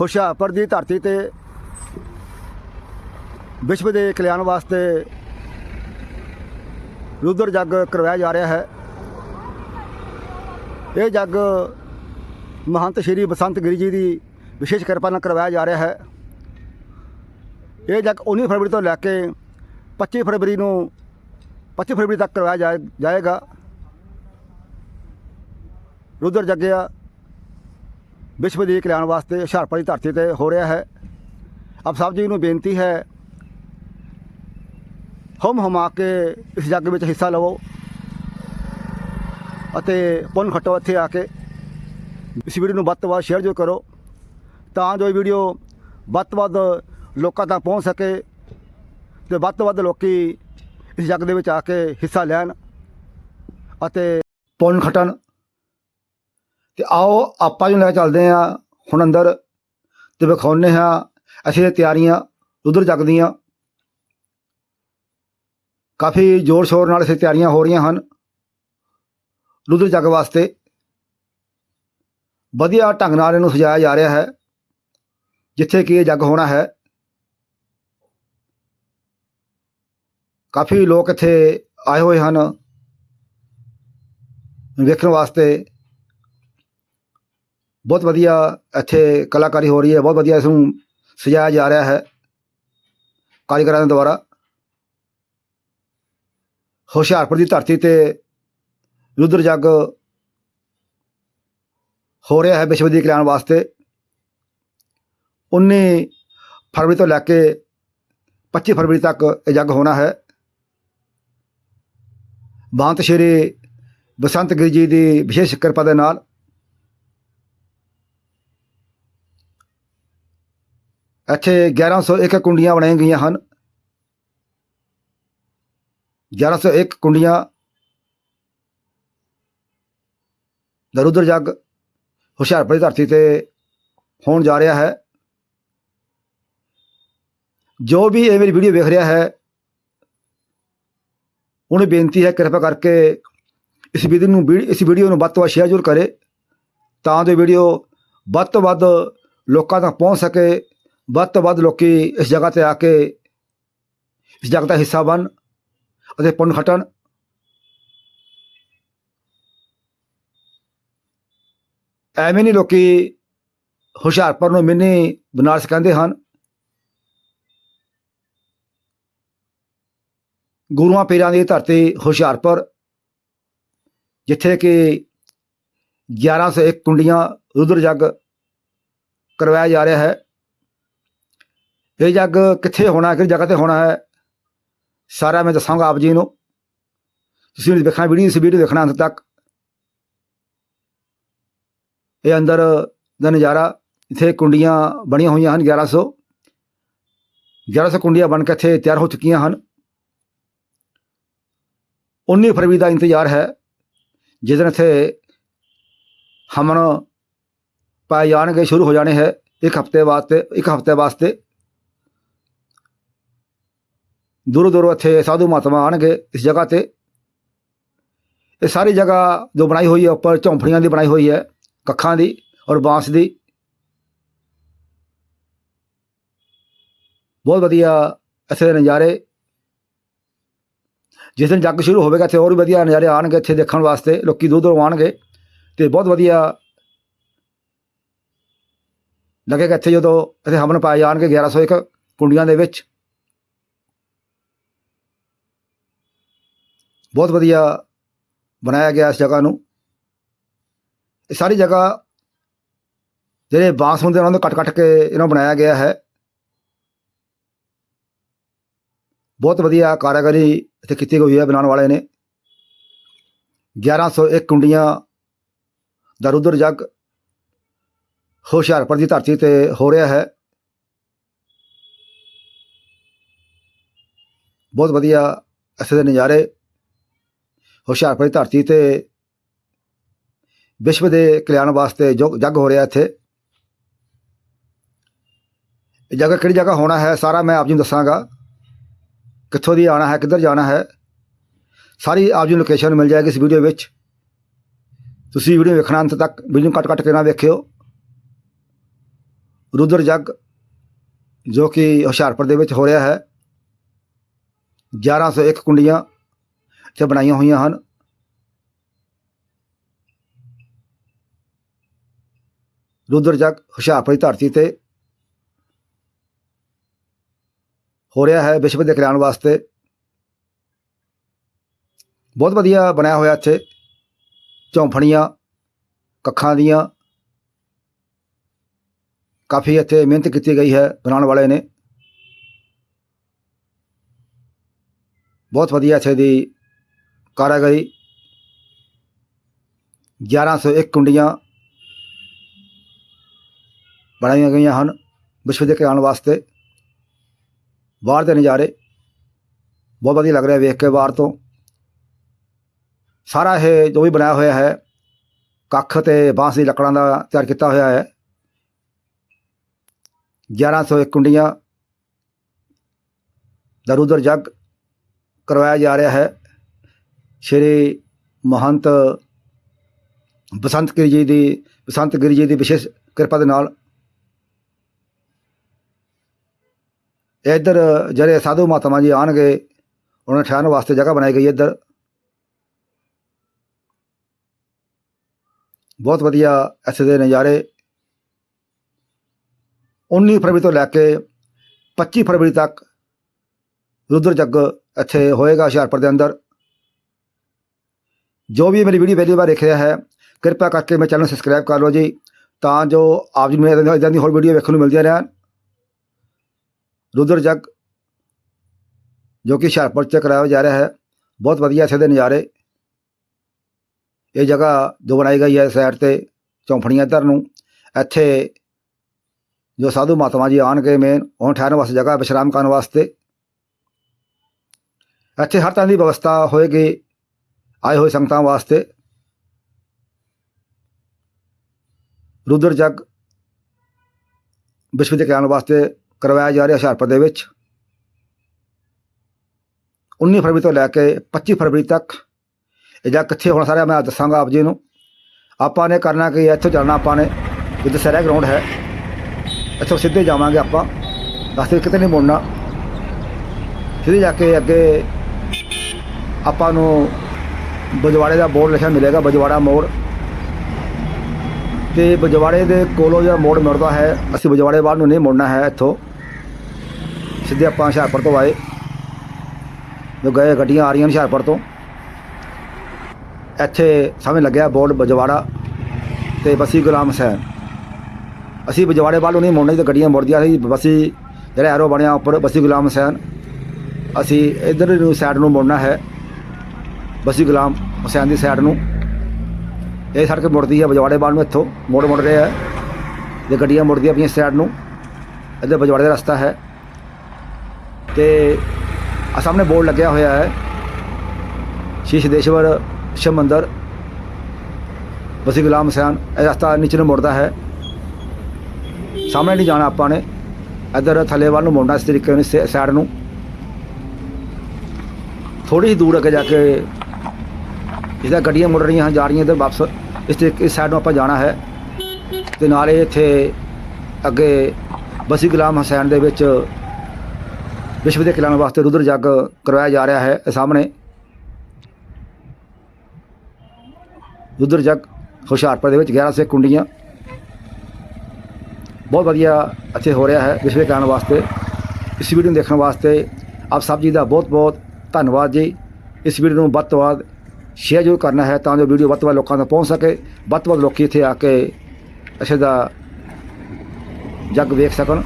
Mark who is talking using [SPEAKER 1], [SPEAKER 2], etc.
[SPEAKER 1] ਹੁਸ਼ਿਆਰਪੁਰ ਦੀ ਧਰਤੀ ਤੇ ਵਿਸ਼ਵ ਦੇ ਕਲਿਆਣ ਵਾਸਤੇ ਰੁਦਰ ਜੱਗ ਕਰਵਾਇਆ ਜਾ ਰਿਹਾ ਹੈ। ਇਹ ਜੱਗ ਮਹੰਤ ਸ਼੍ਰੀ ਬਸੰਤ ਗਿਰੀ ਜੀ ਦੀ ਵਿਸ਼ੇਸ਼ ਕਿਰਪਾ ਨਾਲ ਕਰਵਾਇਆ ਜਾ ਰਿਹਾ ਹੈ। ਇਹ ਜੱਗ 19 ਫਰਵਰੀ ਤੋਂ ਲੈ ਕੇ 25 ਫਰਵਰੀ ਨੂੰ 25 ਫਰਵਰੀ ਤੱਕ ਕਰਵਾਇਆ ਜਾਏ- ਜਾਏਗਾ। ਰੁਦਰ ਜੱਗਿਆ ਵਿਸ਼ਵ ਦੇ ਕਲਿਆਣ ਵਾਸਤੇ ਹੁਸ਼ਿਆਰਪੁਰ ਦੀ ਧਰਤੀ ਤੇ ਹੋ ਰਿਹਾ ਹੈ। ਆਪ ਸਭ ਜੀ ਨੂੰ ਬੇਨਤੀ ਹੈ, ਹਮ ਹਮਾ ਕੇ ਇਸ ਜੱਗ ਵਿੱਚ ਹਿੱਸਾ ਲਵੋ ਅਤੇ ਪੁੰਨ ਖੱਟੋ ਇੱਥੇ ਆ ਕੇ ਇਸ ਵੀਡੀਓ ਨੂੰ ਵੱਧ ਤੋਂ ਵੱਧ ਸ਼ੇਅਰ ਜੋ ਕਰੋ ਤਾਂ ਜੋ ਇਹ ਵੀਡੀਓ ਵੱਧ ਤੋਂ ਵੱਧ ਲੋਕਾਂ ਤੱਕ ਪਹੁੰਚ ਸਕੇ ਤੇ ਵੱਧ ਤੋਂ ਵੱਧ ਲੋਕੀ ਇਸ ਜੱਗ ਦੇ ਵਿੱਚ ਆ ਕੇ ਹਿੱਸਾ ਲੈਣ ਅਤੇ ਪੁੰਨ ਖਟਣ ਤੇ ਆਓ ਆਪਾਂ ਨੂੰ ਲੈ ਕੇ ਚੱਲਦੇ ਆ ਹੁਣ ਅੰਦਰ ਤੇ ਵਿਖਾਉਂਦੇ ਹਾਂ। ਅਸੀਂ ਇਹ ਤਿਆਰੀਆਂ ਉਧਰ ਜਗਦੀਆਂ ਕਾਫੀ ਜ਼ੋਰ ਸ਼ੋਰ ਨਾਲ ਇਸੇ ਤਿਆਰੀਆਂ ਹੋ ਰਹੀਆਂ ਹਨ ਰੁਦਰ ਜੱਗ ਵਾਸਤੇ। ਵਧੀਆ ਢੰਗ ਨਾਲ ਇਹਨੂੰ ਸਜਾਇਆ ਜਾ ਰਿਹਾ ਹੈ, ਜਿੱਥੇ ਕਿ ਇਹ ਜੱਗ ਹੋਣਾ ਹੈ। ਕਾਫੀ ਲੋਕ ਇੱਥੇ ਆਏ ਹੋਏ ਹਨ ਵੇਖਣ ਵਾਸਤੇ। ਬਹੁਤ ਵਧੀਆ ਇੱਥੇ ਕਲਾਕਾਰੀ ਹੋ ਰਹੀ ਹੈ, ਬਹੁਤ ਵਧੀਆ ਇਸ ਨੂੰ ਸਜਾਇਆ ਜਾ ਰਿਹਾ ਹੈ ਕਾਰੀਗਰਾਂ ਦੇ ਦੁਆਰਾ। ਹੁਸ਼ਿਆਰਪੁਰ ਦੀ ਧਰਤੀ ਤੇ ਰੁਦਰ ਜੱਗ ਹੋ ਰਿਹਾ ਹੈ ਵਿਸ਼ਵ ਦੀ ਕਲਿਆਣ ਵਾਸਤੇ। 19 ਫਰਵਰੀ ਤੋਂ ਲੈ ਕੇ 25 ਫਰਵਰੀ ਤੱਕ ਇਹ ਜੱਗ ਹੋਣਾ ਹੈ। ਬਾਂਤ ਸ਼੍ਰੀ ਬਸੰਤ ਗਿਰੀ ਜੀ ਦੀ ਵਿਸ਼ੇਸ਼ ਕਿਰਪਾ ਦੇ ਨਾਲ ਇੱਥੇ 1101 ਕੁੰਡੀਆਂ ਬਣਾਈਆਂ ਗਈਆਂ ਹਨ। 1101 ਕੁੰਡੀਆਂ ਦਰੁਦਰ ਜੱਗ ਹੁਸ਼ਿਆਰਪੁਰ ਦੀ ਧਰਤੀ ਤੇ ਹੋਣ ਜਾ ਰਿਹਾ ਹੈ। ਜੋ ਵੀ ਇਹ ਮੇਰੀ ਵੀਡੀਓ ਵੇਖ ਰਿਹਾ ਹੈ, ਉਹਨੂੰ ਬੇਨਤੀ ਹੈ, ਕਿਰਪਾ ਕਰਕੇ ਇਸ ਵੀਡੀਓ ਨੂੰ ਵੀਡ- ਇਸ ਵੀਡੀਓ ਨੂੰ ਵੱਧ ਤੋਂ ਵੱਧ ਸ਼ੇਅਰ ਜ਼ਰੂਰ ਕਰੇ, ਤਾਂ ਜੋ ਵੀਡੀਓ ਵੱਧ ਤੋਂ ਵੱਧ ਲੋਕਾਂ ਤੱਕ ਪਹੁੰਚ ਸਕੇ। ਵੱਧ ਤੋਂ ਵੱਧ ਲੋਕੀ ਇਸ ਜਗ੍ਹਾ ਤੇ ਆ ਕੇ ਇਸ ਜਗ੍ਹਾ ਦਾ ਹਿੱਸਾ ਬਣ ਅਤੇ ਪੁੰਨ ਖਟਣ। ਐਵੇਂ ਨਹੀਂ ਲੋਕੀ ਹੁਸ਼ਿਆਰਪੁਰ ਨੂੰ ਮਿੰਨੀ ਬਨਾਰਸ ਕਹਿੰਦੇ ਹਨ। ਗੁਰੂਆਂ ਪੀਰਾਂ ਦੀ ਧਰਤੀ ਹੁਸ਼ਿਆਰਪੁਰ, ਜਿੱਥੇ ਕਿ 1101 ਕੁੰਡੀਆਂ ਰੁਦਰ ਜੱਗ ਕਰਵਾਇਆ ਜਾ ਰਿਹਾ ਹੈ। ਇਹ ਜੱਗ ਕਿੱਥੇ ਹੋਣਾ, ਕਿਹੜੀ ਜਗ੍ਹਾ ਤੇ ਹੋਣਾ ਹੈ? ਸਾਰਾ ਮੈਂ ਦੱਸਾਂਗਾ ਆਪ ਜੀ ਨੂੰ। ਤੁਸੀਂ ਵੀ ਦੇਖਣਾ ਵੀਡੀਓ ਇਸ ਵੀਡੀਓ ਦੇਖਣਾ ਅੰਤ ਤੱਕ। ਇਹ ਅੰਦਰ ਦਾ ਨਜ਼ਾਰਾ, ਇੱਥੇ ਕੁੰਡੀਆਂ ਬਣੀਆਂ ਹੋਈਆਂ ਹਨ 1100 1100 ਕੁੰਡੀਆਂ ਬਣ ਕੇ ਇੱਥੇ ਤਿਆਰ ਹੋ ਚੁੱਕੀਆਂ ਹਨ। 19 ਫਰਵਰੀ ਦਾ ਇੰਤਜ਼ਾਰ ਹੈ, ਜਿਸ ਦਿਨ ਇੱਥੇ ਹਮਨ ਪਾਏ ਜਾਣਗੇ, ਸ਼ੁਰੂ ਹੋ ਜਾਣੇ ਹੈ ਇੱਕ ਹਫ਼ਤੇ ਵਾਸਤੇ, ਇੱਕ ਹਫ਼ਤੇ ਵਾਸਤੇ। ਦੂਰੋਂ ਦੂਰੋਂ ਇੱਥੇ ਸਾਧੂ ਮਹਾਤਮਾ ਆਣਗੇ ਇਸ ਜਗ੍ਹਾ ਤੇ। ਇਹ ਸਾਰੀ ਜਗ੍ਹਾ ਜੋ ਬਣਾਈ ਹੋਈ ਹੈ, ਉੱਪਰ ਝੌਂਪੜੀਆਂ ਦੀ ਬਣਾਈ ਹੋਈ ਹੈ, ਕੱਖਾਂ ਦੀ ਔਰ ਬਾਂਸ ਦੀ। ਬਹੁਤ ਵਧੀਆ ਇੱਥੇ ਦੇ ਨਜ਼ਾਰੇ। ਜਿਸ ਦਿਨ ਜੱਗ ਸ਼ੁਰੂ ਹੋਵੇਗਾ, ਇੱਥੇ ਹੋਰ ਵੀ ਵਧੀਆ ਨਜ਼ਾਰੇ ਆਣਗੇ ਇੱਥੇ ਦੇਖਣ ਵਾਸਤੇ, ਲੋਕੀ ਦੂਰ ਦੂਰੋਂ ਆਣਗੇ ਤੇ ਬਹੁਤ ਵਧੀਆ ਲੱਗੇਗਾ ਇੱਥੇ ਜਦੋਂ ਇੱਥੇ ਹਮਨ ਪਾਏ ਜਾਣਗੇ 1101 ਕੁੰਡੀਆਂ ਦੇ ਵਿੱਚ। ਬਹੁਤ ਵਧੀਆ ਬਣਾਇਆ ਗਿਆ ਇਸ ਜਗ੍ਹਾ ਨੂੰ। ਇਹ ਸਾਰੀ ਜਗ੍ਹਾ ਜਿਹੜੇ ਬਾਂਸ ਹੁੰਦੇ ਉਹਨਾਂ ਨੂੰ ਕੱਟ ਕੱਟ ਕੇ ਇਹਨਾਂ ਬਣਾਇਆ ਗਿਆ ਹੈ। ਬਹੁਤ ਵਧੀਆ ਕਾਰੀਗਰੀ ਇੱਥੇ ਕੀਤੀ ਹੋਈ ਹੈ ਬਣਾਉਣ ਵਾਲੇ ਨੇ। 1101 ਕੁੰਡੀਆਂ ਦਾ ਰੁਦਰ ਜੱਗ ਹੁਸ਼ਿਆਰਪੁਰ ਦੀ ਧਰਤੀ ਤੇ ਹੋ ਰਿਹਾ ਹੈ। ਬਹੁਤ ਵਧੀਆ ਇੱਥੇ ਦੇ ਨਜ਼ਾਰੇ। ਹੁਸ਼ਿਆਰਪੁਰ ਦੀ ਧਰਤੀ ਤੇ ਵਿਸ਼ਵ ਦੇ ਕਲਿਆਣ ਵਾਸਤੇ ਜੋ ਜੱਗ ਹੋ ਰਿਹਾ ਇੱਥੇ। ਇਹ ਜਗ੍ਹਾ ਕਿਹੜੀ ਜਗ੍ਹਾ ਹੋਣਾ ਹੈ, ਸਾਰਾ ਮੈਂ ਆਪ ਜੀ ਨੂੰ ਦੱਸਾਂਗਾ। ਕਿੱਥੋਂ ਦੀ ਆਣਾ ਹੈ, ਕਿੱਧਰ ਜਾਣਾ ਹੈ, ਸਾਰੀ ਆਪ ਜੀ ਨੂੰ ਲੋਕੇਸ਼ਨ ਮਿਲ ਜਾਏਗੀ ਇਸ ਵੀਡੀਓ ਵਿੱਚ। ਤੁਸੀਂ ਵੀਡੀਓ ਵੇਖਣਾ ਅੰਤ ਤੱਕ ਵੀਡੀਓ ਕੱਟ ਕੱਟ ਕੇ ਨਾ ਵੇਖਿਓ। ਰੁਦਰ ਜੱਗ, ਜੋ ਕਿ ਹੁਸ਼ਿਆਰਪੁਰ ਦੇ ਵਿੱਚ ਹੋ ਰਿਹਾ ਹੈ। 1101 ਕੁੰਡੀਆਂ ਇੱਥੇ ਬਣਾਈਆਂ ਹੋਈਆਂ ਹਨ। ਰੁਦਰ ਜੱਗ ਹੁਸ਼ਿਆਰਪੁਰ ਦੀ ਧਰਤੀ ਤੇ ਹੋ ਰਿਹਾ ਹੈ ਵਿਸ਼ਵ ਦੇ ਕਲਿਆਣ ਵਾਸਤੇ। ਬਹੁਤ ਵਧੀਆ ਬਣਿਆ ਹੋਇਆ ਇੱਥੇ। ਝੌਂਫਣੀਆਂ, ਕੱਖਾਂ ਦੀਆਂ ਕਾਫੀ ਇੱਥੇ ਮਿਹਨਤ ਕੀਤੀ ਗਈ ਹੈ, ਬਣਾਉਣ ਵਾਲੇ ਨੇ। ਬਹੁਤ ਵਧੀਆ ਇੱਥੇ ਦੀ ਕਾਰਾਗਰੀ। 1101 ਕੁੰਡੀਆਂ ਬਣਾਈਆਂ ਗਈਆਂ ਹਨ ਵਿਸ਼ਵ ਦੇ ਕਲਿਆਣ ਵਾਸਤੇ। ਬਾਹਰ ਦੇ ਨਜ਼ਾਰੇ ਬਹੁਤ ਵਧੀਆ ਲੱਗ ਰਿਹਾ ਵੇਖ ਕੇ ਬਾਹਰ ਤੋਂ। ਸਾਰਾ ਇਹ ਜੋ ਵੀ ਬਣਾਇਆ ਹੋਇਆ ਹੈ, ਕੱਖ ਤੇ ਬਾਂਸ ਦੀ ਲੱਕੜਾਂ ਦਾ ਤਿਆਰ ਕੀਤਾ ਹੋਇਆ ਹੈ। 1101 ਕੁੰਡੀਆਂ ਦਾ ਰੁਦਰ ਜੱਗ ਕਰਵਾਇਆ ਜਾ ਰਿਹਾ ਹੈ। ਸ਼੍ਰੀ ਮਹੰਤ ਬਸੰਤ ਗਿਰੀ ਜੀ ਦੀ, ਬਸੰਤ ਗਿਰੀ ਜੀ ਦੀ ਵਿਸ਼ੇਸ਼ ਕਿਰਪਾ ਦੇ ਨਾਲ ਇੱਧਰ ਜਿਹੜੇ ਸਾਧੂ ਮਹਾਤਮਾ ਜੀ ਆਣਗੇ ਉਹਨਾਂ ਨੂੰ ਠਹਿਰਨ ਵਾਸਤੇ ਜਗ੍ਹਾ ਬਣਾਈ ਗਈ ਇੱਧਰ। ਬਹੁਤ ਵਧੀਆ ਇੱਥੇ ਦੇ ਨਜ਼ਾਰੇ। 19 ਫਰਵਰੀ ਤੋਂ ਲੈ ਕੇ 25 ਫਰਵਰੀ ਤੱਕ ਰੁਦਰ ਜੱਗ ਇੱਥੇ ਹੋਏਗਾ ਹੁਸ਼ਿਆਰਪੁਰ ਦੇ ਅੰਦਰ। ਜੋ ਵੀ ਮੇਰੀ ਵੀਡੀਓ ਪਹਿਲੀ ਵਾਰ ਦੇਖ ਰਿਹਾ ਹੈ, ਕਿਰਪਾ ਕਰਕੇ ਮੇਰੇ ਚੈਨਲ ਨੂੰ ਸਬਸਕ੍ਰਾਈਬ ਕਰ ਲਓ ਜੀ, ਤਾਂ ਜੋ ਆਪ ਜੀ ਨੂੰ ਇਦਾਂ ਇਦਾਂ ਦੀ ਹੋਰ ਵੀਡੀਓ ਵੇਖਣ ਨੂੰ ਮਿਲਦੀਆਂ ਰਹਿਣ। ਰੁਦਰ ਜੱਗ, ਜੋ ਕਿ ਹੁਸ਼ਿਆਰਪੁਰ ਚ ਕਰਾਇਆ ਜਾ ਰਿਹਾ ਹੈ, ਬਹੁਤ ਵਧੀਆ ਇੱਥੇ ਦੇ ਨਜ਼ਾਰੇ। ਇਹ ਜਗ੍ਹਾ ਜੋ ਬਣਾਈ ਗਈ ਹੈ ਸਾਈਡ ਤੇ, ਚੌਂਫੜੀਆਂ ਇੱਧਰ ਨੂੰ, ਇੱਥੇ ਜੋ ਸਾਧੂ ਮਹਾਤਮਾ ਜੀ ਆਣਗੇ ਮੇਨ ਉਹਨਾਂ ਠਹਿਰਨ ਵਾਸਤੇ ਜਗ੍ਹਾ ਵਿਸ਼ਰਾਮ ਕਰਨ ਵਾਸਤੇ। ਇੱਥੇ ਹਰ ਤਰ੍ਹਾਂ ਦੀ ਵਿਵਸਥਾ ਹੋਏਗੀ। ਆਏ ਹੋਏ ਸੰਗਤਾਂ ਵਾਸਤੇ। ਰੁਦਰ ਜੱਗ ਵਿਸ਼ਵ ਦੇ ਕਲਿਆਣ ਵਾਸਤੇ ਕਰਵਾਇਆ ਜਾ ਰਿਹਾ ਹੁਸ਼ਿਆਰਪੁਰ ਦੇ ਵਿੱਚ। 19 ਫਰਵਰੀ ਤੋਂ ਲੈ ਕੇ 25 ਫਰਵਰੀ ਤੱਕ। ਇਹ ਜਾ ਕਿੱਥੇ ਹੋਣਾ ਸਾਰਾ ਮੈਂ ਦੱਸਾਂਗਾ ਆਪ ਜੀ ਨੂੰ। ਆਪਾਂ ਨੇ ਕਰਨਾ ਕਿ ਇੱਥੋਂ ਜਾਣਾ ਆਪਾਂ ਨੇ। ਜਿੱਥੇ ਸਾਰਾ ਗਰਾਊਂਡ ਹੈ। ਇੱਥੋਂ ਸਿੱਧੇ ਜਾਵਾਂਗੇ ਆਪਾਂ। ਰਸਤੇ ਕਿਤੇ ਨਹੀਂ ਮੁੜਨਾ। ਸਿੱਧੇ ਜਾ ਕੇ ਅੱਗੇ ਆਪਾਂ ਨੂੰ ਬਜਵਾੜੇ ਦਾ ਬੋਰਡ ਲਿਖਿਆ ਮਿਲੇਗਾ, ਬਜਵਾੜਾ ਮੋੜ। ਤੇ ਬਜਵਾੜੇ ਦੇ ਕੋਲੋਂ ਜਿਹੜਾ ਮੋੜ ਮੁੜਦਾ ਹੈ, ਅਸੀਂ ਬਜਵਾੜੇ ਬਾਹਰ ਨੂੰ ਨਹੀਂ ਮੁੜਨਾ ਹੈ ਇੱਥੋਂ। ਸਿੱਧੇ ਆਪਾਂ ਹੁਸ਼ਿਆਰਪੁਰ ਤੋਂ ਆਏ। ਜੋ ਗਏ ਗੱਡੀਆਂ ਆ ਰਹੀਆਂ ਹੁਸ਼ਿਆਰਪੁਰ ਤੋਂ। ਇੱਥੇ ਸਾਹਮਣੇ ਲੱਗਿਆ ਬੋਰਡ ਬਜਵਾੜਾ ਤੇ ਬਸੀ ਗੁਲਾਮ ਹਸੈਨ। ਅਸੀਂ ਬਜਵਾੜੇ ਵੱਲ ਨੂੰ ਨਹੀਂ ਮੁੜਨਾ ਜੀ ਤੇ ਗੱਡੀਆਂ ਮੁੜਦੀਆਂ ਸੀ, ਬਸੀ ਜਿਹੜਾ ਐਰੋ ਬਣਿਆ ਉੱਪਰ, ਬਸੀ ਗੁਲਾਮ ਹੁਸੈਨ। ਅਸੀਂ ਇਧਰ ਨੂੰ ਸਾਈਡ ਨੂੰ ਮੁੜਨਾ ਹੈ। ਬਸੀ ਗੁਲਾਮ ਹੁਸੈਨ ਦੀ ਸਾਈਡ ਨੂੰ। ਇਹ ਸੜਕ ਮੁੜਦੀ ਹੈ ਬਜਵਾੜੇ ਵੱਲ ਨੂੰ ਇੱਥੋਂ। ਮੋੜ ਮੁੜ ਰਿਹਾ ਹੈ ਤੇ ਗੱਡੀਆਂ ਮੁੜਦੀਆਂ ਪਈਆਂ ਸਾਈਡ ਨੂੰ, ਇੱਧਰ ਬਜਵਾੜੇ ਦਾ ਰਸਤਾ ਹੈ। ਤੇ ਆ ਸਾਹਮਣੇ ਬੋਰਡ ਲੱਗਿਆ ਹੋਇਆ ਹੈ। ਸ਼ੀਸ਼ ਦੇਸ਼ਵਰ ਸ਼ਿਵ ਮੰਦਰ। ਬਸੀ ਗੁਲਾਮ ਹੁਸੈਨ, ਇਹ ਰਸਤਾ ਨੀਚੇ ਨੂੰ ਮੁੜਦਾ ਹੈ। ਸਾਹਮਣੇ ਨਹੀਂ ਜਾਣਾ ਆਪਾਂ ਨੇ। ਇੱਧਰ ਥੱਲੇ ਵੱਲ ਨੂੰ ਮੁੜਨਾ ਇਸ ਤਰੀਕੇ ਨਾਲ ਸਾਈਡ ਨੂੰ। ਥੋੜੀ ਹੀ ਦੂਰ ਅੱਗੇ ਜਾ ਕੇ ਜਿੱਦਾਂ ਗੱਡੀਆਂ ਮੁੜ ਰਹੀਆਂ ਹਨ, ਜਾ ਰਹੀਆਂ ਇੱਧਰ ਵਾਪਸ ਇਸ ਤੇ ਇਸ ਸਾਈਡ ਨੂੰ ਆਪਾਂ ਜਾਣਾ ਹੈ। ਤੇ ਨਾਲੇ ਇੱਥੇ ਅੱਗੇ ਬਸੀ ਗੁਲਾਮ ਹਸੈਨ ਦੇ ਵਿੱਚ ਵਿਸ਼ਵ ਦੇ ਕਲਿਆਣ ਵਾਸਤੇ ਰੁਦਰ ਜੱਗ ਕਰਵਾਇਆ ਜਾ ਰਿਹਾ ਹੈ ਸਾਹਮਣੇ। ਰੁਦਰ ਜੱਗ ਹੁਸ਼ਿਆਰਪੁਰ ਦੇ ਵਿੱਚ 1100 ਕੁੰਡੀਆਂ। ਬਹੁਤ ਵਧੀਆ ਇੱਥੇ ਹੋ ਰਿਹਾ ਹੈ, ਵਿਸ਼ਵ ਦੇ ਕਲਿਆਣ ਵਾਸਤੇ। ਇਸ ਵੀਡੀਓ ਨੂੰ ਦੇਖਣ ਵਾਸਤੇ ਆਪ ਸਭ ਜੀ ਦਾ ਬਹੁਤ ਬਹੁਤ ਧੰਨਵਾਦ ਜੀ। ਇਸ ਵੀਡੀਓ ਨੂੰ ਵੱਧ ਤੋਂ ਵੱਧ ਸ਼ੇਅਰ ਜ਼ਰੂਰ ਕਰਨਾ ਹੈ ਤਾਂ ਜੋ ਵੀਡੀਓ ਵੱਧ ਤੋਂ ਵੱਧ ਲੋਕਾਂ ਤੱਕ ਪਹੁੰਚ ਸਕੇ, ਵੱਧ ਤੋਂ ਵੱਧ ਲੋਕੀ ਇੱਥੇ ਆ ਕੇ ਅੱਛੇ ਦਾ ਜੱਗ ਵੇਖ ਸਕਣ।